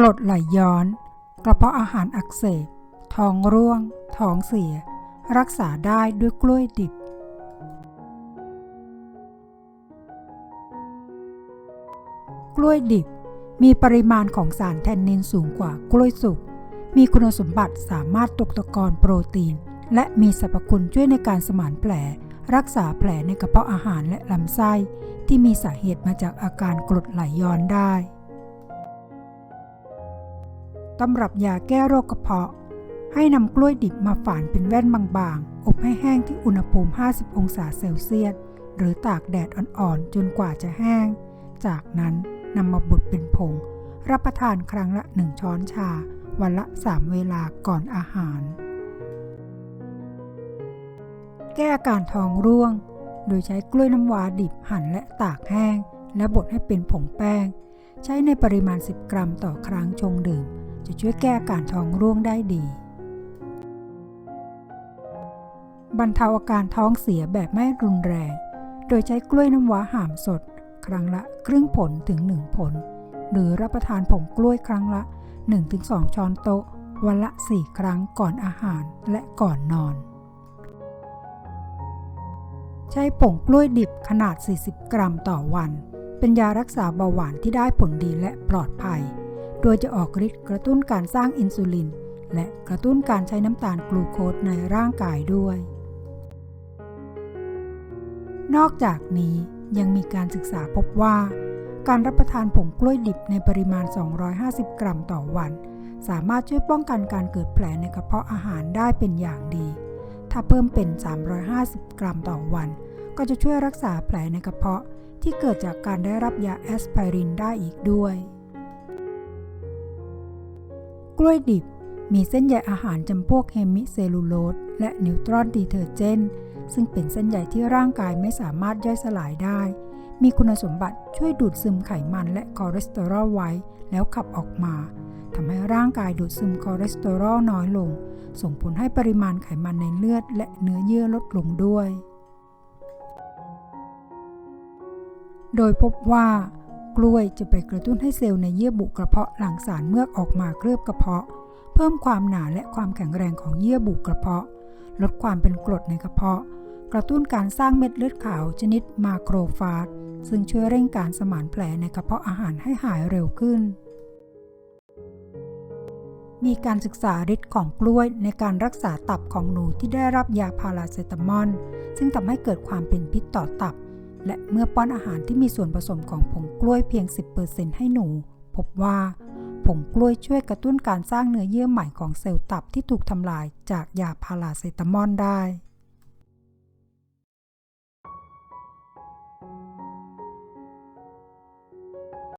กรดไหลย้อน กระเพาะอาหารอักเสบ ท้องร่วง ท้องเสีย รักษาได้ด้วยกล้วยดิบ กล้วยดิบมีปริมาณของสารแทนนินสูงกว่ากล้วยสุก มีคุณสมบัติสามารถตกตะกอนโปรตีน และมีสรรพคุณช่วยในการสมานแผล รักษาแผลในกระเพาะอาหารและลำไส้ ที่มีสาเหตุมาจากอาการกรดไหลย้อนได้ ตำรับยาแก้โรคกระเพาะ ให้นำกล้วยดิบมาฝานเป็นแว่นบางๆ อบให้แห้งที่อุณหภูมิ 50 องศาเซลเซียส หรือตากแดดอ่อนๆ จนกว่าจะแห้ง จากนั้นนำมาบดเป็นผง รับประทานครั้งละ 1 ช้อนชา วันละ 3 เวลาก่อนอาหาร แก้อาการท้องร่วง โดยใช้กล้วยน้ำว้าดิบหั่นและตากแห้ง และบดให้เป็นผงแป้ง ใช้ในปริมาณ 10 กรัมต่อครั้งชงดื่ม จะช่วยแก้อาการท้องร่วงได้ดี บรรเทาอาการท้องเสียแบบไม่รุนแรง โดยใช้กล้วยน้ำว้าห่ามสด ครั้งละครึ่งผลถึง 1 ผล หรือรับประทานผงกล้วยครั้งละ 1-2 ช้อนโต๊ะ วันละ 4 ครั้งก่อนอาหารและก่อนนอน ใช้ผงกล้วยดิบขนาด 40 กรัมต่อวัน เป็นยารักษาเบาหวานที่ได้ผลดีและปลอดภัย ดยจะออกฤทธิ์กระตุ้นการสร้างอินซูลิน และกระตุ้นการใช้น้ำตาลกลูโคสในร่างกายด้วย นอกจากนี้ยังมีการศึกษาพบว่า การรับประทานผงกล้วยดิบในปริมาณ 250 กรัมต่อวัน สามารถช่วยป้องกันการเกิดแผลในกระเพาะอาหารได้เป็นอย่างดี ถ้าเพิ่มเป็น 350 กรัมต่อวัน ก็จะช่วยรักษาแผลในกระเพาะที่เกิดจากการได้รับยาแอสไพรินได้อีกด้วย กล้วยดิบ มีเส้นใยอาหารจำพวกเฮมิเซลูโลสและนิวตรอนดีเทอร์เจน ซึ่งเป็นเส้นใยที่ร่างกายไม่สามารถย่อยสลายได้ มีคุณสมบัติช่วยดูดซึมไขมันและคอเลสเตอรอลไว้ แล้วขับออกมาทำให้ร่างกายดูดซึมคอเลสเตอรอลน้อยลง ส่งผลให้ปริมาณไขมันในเลือด และเนื้อเยื่อลดลงด้วย โดยพบว่า กล้วยจะไปกระตุ้นให้เซลล์ในเยื่อบุกระเพาะหลั่งสารเมือกออกมาเคลือบกระเพาะ เพิ่มความหนาและความแข็งแรงของเยื่อบุกระเพาะ ลดความเป็นกรดในกระเพาะ กระตุ้นการสร้างเม็ดเลือดขาวชนิดมาโครฟาจซึ่งช่วยเร่งการสมานแผลในกระเพาะอาหารให้หายเร็วขึ้น มีการศึกษาฤทธิ์ของกล้วยในการรักษาตับของหนูที่ได้รับยาพาราเซตามอลซึ่งทำให้เกิดความเป็นพิษต่อตับ และเมื่อป้อนอาหารที่มีส่วนผสมของผงกล้วยเพียง 10%ให้หนู พบว่าผงกล้วยช่วยกระตุ้นการสร้างเนื้อเยื่อใหม่ของเซลล์ตับที่ถูกทำลายจากยาพาราเซตามอลได้